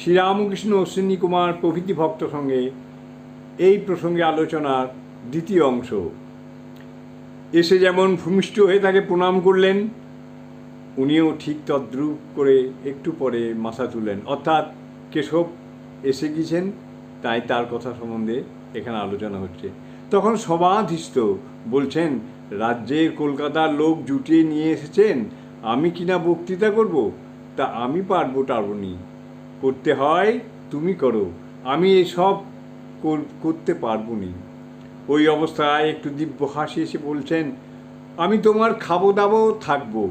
শ্রীরামকৃষ্ণ অশ্বিনী কুমার প্রভৃতি ভক্ত সঙ্গে এই প্রসঙ্গে আলোচনার দ্বিতীয় অংশ। এসে যেমন ভূমিষ্ঠ হয়ে তাকে প্রণাম করলেন, উনিও ঠিক তদ্রুপ করে একটু পরে মাথা তুলেন অর্থাৎ কেশব এসে গিয়েছেন, তাই তার কথা সম্বন্ধে এখানে আলোচনা হচ্ছে। তখন সবাধিষ্ঠ বলছেন রাজ্যের কলকাতার লোক জুটিয়ে নিয়ে এসেছেন, আমি কিনা বক্তৃতা করব? তা আমি পারব টারবনি করতে হয়, তুমি করো। আমি এসব কর- করতে পারব নি ওই অবস্থায় একটু দিব্য হাসি এসে বলছেন, আমি তোমার খাব দাবো থাকব।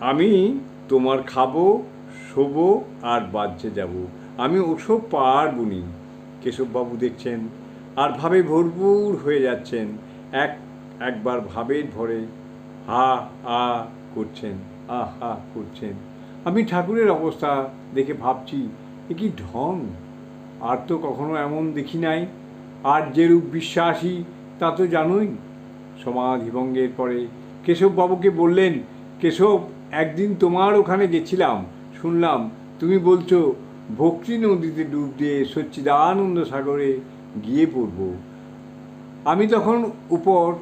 আমি তোমার খাব, শোবো আর বাজ্যে যাব। আমি ওসব পারব নি কেশববাবু দেখছেন, আর ভাবে ভরপুর হয়ে যাচ্ছেন। এক, একবার ভাবের ভরে হা, আ করছেন, আ, হা করছেন। আমি ঠাকুরের অবস্থা দেখে ভাবছি, এ কি ঢং? আর তো কখনো এমন দেখি নাই। আর যেরূপ বিশ্বাসী, তা তো জানোই। সমাধিভঙ্গের পরে কেশববাবুকে বললেন, কেশব, একদিন তোমার ওখানে গেছিলাম। শুনলাম তুমি বলছো, ভক্তি নদীতে ডুব দিয়ে সচ্চিদানন্দ সাগরে গিয়ে পড়ব। আমি তখন উপর,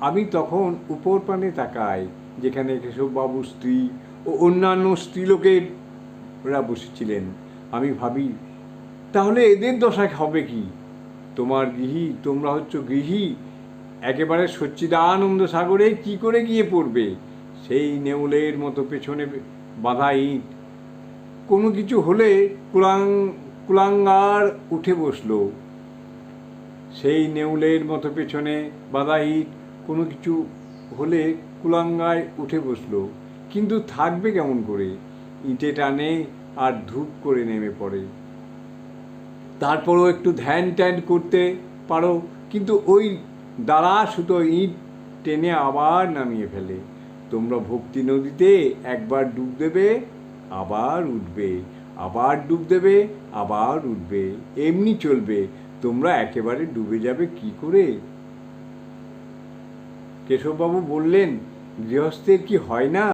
আমি তখন উপর পানে তাকাই, যেখানে কেশববাবুর স্ত্রী ও অন্যান্য স্ত্রীলোকের ওরা বসেছিলেন। আমি ভাবি, তাহলে এদের দশা হবে কি? তোমার গৃহী, তোমরা হচ্ছ গৃহী। একেবারে সচ্চিদানন্দ সাগরে কি করে গিয়ে পড়বে? সেই নেউলের মতো পেছনে বাধা ইট। কোনো কিছু হলে কুলাং, কুলাঙ্গার উঠে বসল। সেই নেউলের মতো পেছনে বাধা ইট, কোনো কিছু হলে কুলাঙ্গায় উঠে বসল। কিন্তু থাকবে কেমন করে? ইটে টানে আর ধূপ করে নেমে পড়ে। তারপরও একটু ধ্যান ট্যান করতে পারো, কিন্তু ওই দ্বারা শুধু ইট টেনে আবার নামিয়ে ফেলে। তোমরা ভক্তি নদীতে একবার ডুব দেবে, আবার উঠবে। আবার ডুব দেবে, আবার উঠবে। এমনি চলবে। তোমরা একেবারে ডুবে যাবে কি করে? কেশববাবু বললেন, গৃহস্থের কি হয় না?